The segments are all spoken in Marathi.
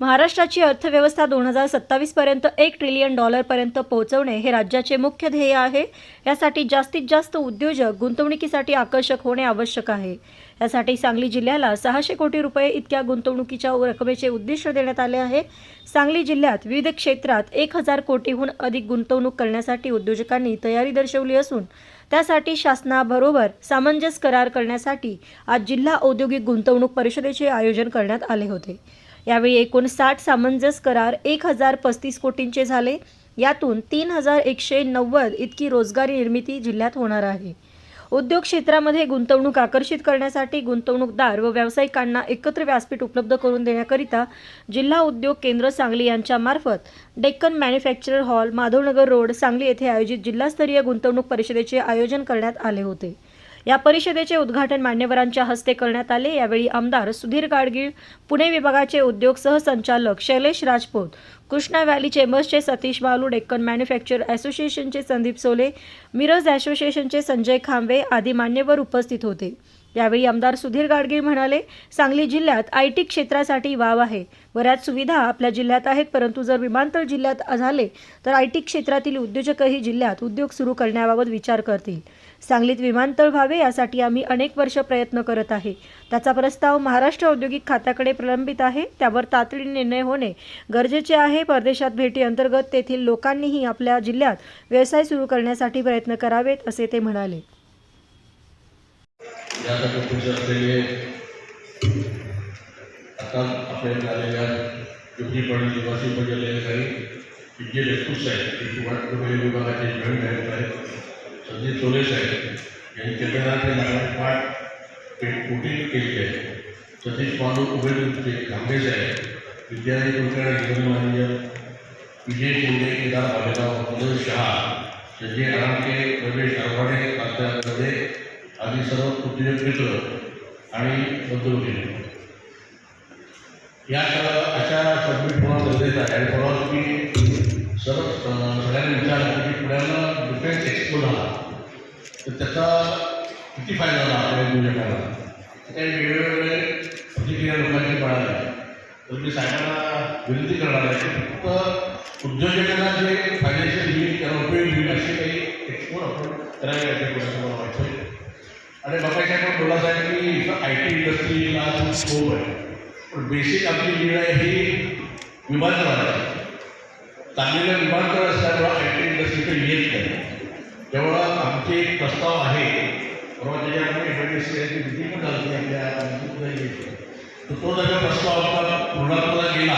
महाराष्ट्राची अर्थव्यवस्था दोन हजार सत्तावीसपर्यंत एक ट्रिलियन डॉलरपर्यंत पोहोचवणे हे राज्याचे मुख्य ध्येय आहे. यासाठी जास्तीत जास्त उद्योजक गुंतवणुकीसाठी आकर्षक होणे आवश्यक आहे. यासाठी सांगली जिल्ह्याला सहाशे कोटी रुपये इतक्या गुंतवणुकीच्या रकमेचे उद्दिष्ट देण्यात आले आहे. सांगली जिल्ह्यात विविध क्षेत्रात एक हजार कोटीहून अधिक गुंतवणूक करण्यासाठी उद्योजकांनी तयारी दर्शवली असून त्यासाठी शासनाबरोबर सामंजस्य करार करण्यासाठी आज जिल्हा औद्योगिक गुंतवणूक परिषदेचे आयोजन करण्यात आले होते. यावेळी एकूण साठ सामंजस्य करार एक हजार पस्तीस कोटींचे झाले. यातून तीन हजार एकशे नव्वद इतकी रोजगारी निर्मिती जिल्ह्यात होणार आहे. उद्योग क्षेत्रामध्ये गुंतवणूक आकर्षित करण्यासाठी गुंतवणूकदार व व्यावसायिकांना एकत्र व्यासपीठ उपलब्ध करून देण्याकरिता जिल्हा उद्योग केंद्र सांगली यांच्यामार्फत Deccan manufacturer hall Madhavnagar road Sangli येथे आयोजित जिल्हास्तरीय गुंतवणूक परिषदेचे आयोजन करण्यात आले होते. या परिषदेचे उद्घाटन मान्यवरांच्या हस्ते करण्यात आले. यावेळी आमदार सुधीर गाडगीळ पुणे विभागाचे उद्योग सहसंचालक शैलेश राजपूत कृष्णा व्हॅली चेंबर्सचे सतीश बालू डेक्कन मॅन्युफॅक्चर असोसिएशनचे संदीप सोले मिरज असोसिएशनचे संजय खांबे आदी मान्यवर उपस्थित होते. यावेळी आमदार सुधीर गाडगीळ म्हणाले सांगली जिल्ह्यात आय टी क्षेत्रासाठी वाव आहे. बऱ्याच सुविधा आपल्या जिल्ह्यात आहेत परंतु जर विमानतळ जिल्ह्यात झाले तर आय टी क्षेत्रातील उद्योजकही जिल्ह्यात उद्योग सुरू करण्याबाबत विचार करतील. सांगलीत विमानतळ व्हावे यासाठी आम्ही अनेक वर्ष प्रयत्न करत आहे. त्याचा प्रस्ताव महाराष्ट्र औद्योगिक खात्याकडे प्रलंबित आहे. त्यावर तातडीने निर्णय होणे गरजेचे आहे. परदेशात भेटी अंतर्गत तेथील लोकांनीही आपल्या जिल्ह्यात व्यवसाय सुरू करण्यासाठी प्रयत्न करावेत असे ते म्हणाले. यासाठी खुश असलेले आता आपल्याला आलेल्या पाटील निवासी पडलेले काही विजय खुश आहेत ते कुमार विभागाचे जॉईंट डायरेक्टर आहेत संजय चोले साहेब यांनी केंद्राचे नागरिक पाठ कोटिंग केली आहे सतीश मानू उभयचे कांबे साहेब विद्यालय कुलकर्णी निर्मान्य विजय शिंदे केदार भालेराव मनोज शहा संजय आरामके रमेश आरवाडे प्राध्यापक आम्ही सर्व उद्योग मित्र आणि बंधुभगिनी या अशा सबमिट होणं गरजेचं आहे. आणि परवा तुम्ही सर्व सगळ्यांनी विचारलं की पुण्याला डिफेन्स एक्सपो झाला. तर त्याचा किती फायदा झाला आपल्या उद्योजकांना काही वेगवेगळे प्रतिक्रिया लोकांची मिळाली तर मी साहेबांना विनंती करणार आहे की फक्त उद्योजकांना जे फायदेशीर होईल त्याला उपयोग होईल अशी काही एक्सपोर्ट आपण करायला पाहिजे पुढे मला वाटतं आणि बघायचं आपण बोला साहेब आय टी इंडस्ट्रीला खूप स्कोप आहे. पण बेसिक आपली नीड आहे ही विमानतळाची आहे. विमानतळ असल्यामुळं आय टी इंडस्ट्रीकडे येत नाही. त्यामुळं आमचे एक प्रस्ताव आहे. परवा त्याच्यामध्ये एमआयडीसी मिटिंग पण झाली आपल्या तर तो जर प्रस्ताव आपला पूर्णत्वाला गेला.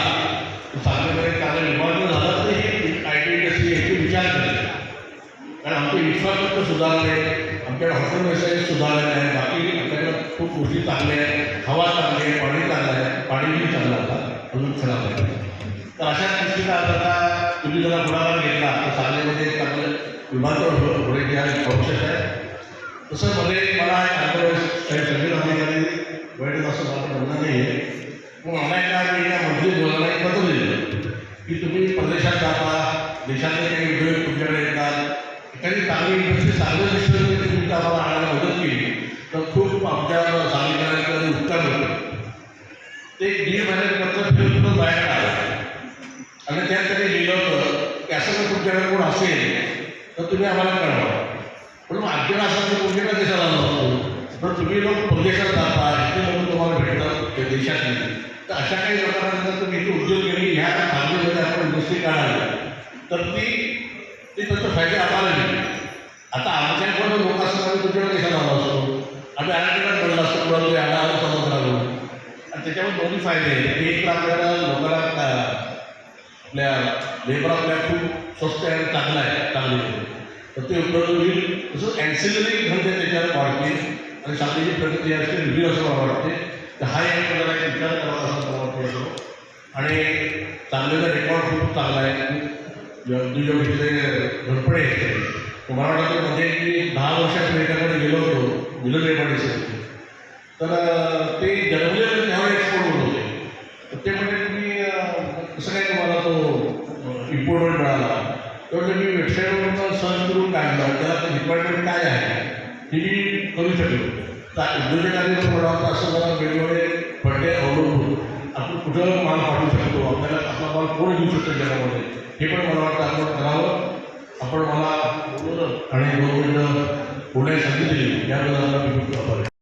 तर चांगल्याकडे चांगलं विमानतळ झालं तर हे आय टी इंडस्ट्री याची विचार करेल कारण आमचे इन्फ्रास्ट्रक्चर सुधारले आमच्याकडे हॉटेल व्यवसाय सुधारलेला आहे बाकी आपल्याकडे खूप गोष्टी चांगल्या आहेत हवा चांगली आहे पाणी चांगलं आहे. पाणीही चांगलं होता अजून खराब आहे. तर अशा दृष्टीनं आता तुम्ही जरा पुढाकार घेतला. तर सांगलीमध्ये चांगलं आपलं विमानतळ हो- होण्याची आज आवश्यक आहे. तसं मध्ये मला एक काही सगळे अधिकारी वाईट असं मला म्हणणं नाही आहे मग आम्हाला मी या मंत्री बोलायला एक पत्र दिलं. की तुम्ही परदेशात जाता देशातले काही उद्योग तुमच्याकडे येतात. एखादी चांगली इंडस्ट्री चांगलं दिसतं तुम्ही आम्हाला आणायला मदत केली तर खूप आमच्या सांगितल्यानंतर उत्तर होतं. ते दीड महिन्यात फिरून बाहेर आलं. आणि त्यात त्यांनी लिहिलं होतं की असं जर तुमच्याकडे कोण असेल तर तुम्ही आम्हाला कळवा. पण मग आजच्या असं तर तुमच्या देशाला नसतो? पण तुम्ही लोक परदेशात जाता इथे लोक तुम्हाला भेटतात देशात नाही तर अशा काही लोकांना जर तुम्ही इथे उद्योग केली ह्या भागीमध्ये आपण इंडस्ट्री काढावी. तर ती ते त्याचा फायदा आम्हाला मिळेल आता आमच्याकडे लोक असतात आम्ही तुझ्याकडे कशाला आलो असतो. आम्ही अनेक पडलो असतो कुणाला तरी आला आलो. समुद्राला आणि त्याच्यावर दोन्ही फायदे आहेत एक तर आपल्याला लोकांना आपल्या लेबर आपल्या खूप स्वस्त आहे आणि चांगला आहे चांगली तर ते उपलब्ध होईल. तसंच ॲन्सिलरी धंदे म्हणजे त्याच्यावर वाढतील आणि शाळेची प्रगती असते विधी असं मला वाटते. तर हा एक मला विचार करावा असं मला वाटतो आणि चांगलेला रेकॉर्ड खूप चांगला आहे. दुजा घेतले घरपडे आहेत. तुम्हाला वाटतं मध्ये मी दहा वर्षात याच्याकडे गेलो होतो विलज रेकॉर्डिंग तर ते जन्मले त्यावर एक्सपोर्ट होत होते. तर ते म्हणजे तुम्ही कसं काय तुम्हाला तो इम्पोर्टवर मिळाला? तेव्हा मी वेबसाईटवर सर्च करून काढलं. त्याला रिक्वायरमेंट काय आहे हे मी करू शकलो. तर उद्योजकांनी थोडा मला वाटतं असं मला वेगवेगळे फंडे अवलंबून आपण कुठं माल पाठवू शकतो? आपल्याला आपला माल कोण घेऊ शकतो जगामध्ये? हे पण मला वाटतं आपण करावं. आपण मला आणि दोन पुढे सांगितले याबद्दल मी खूप आभारी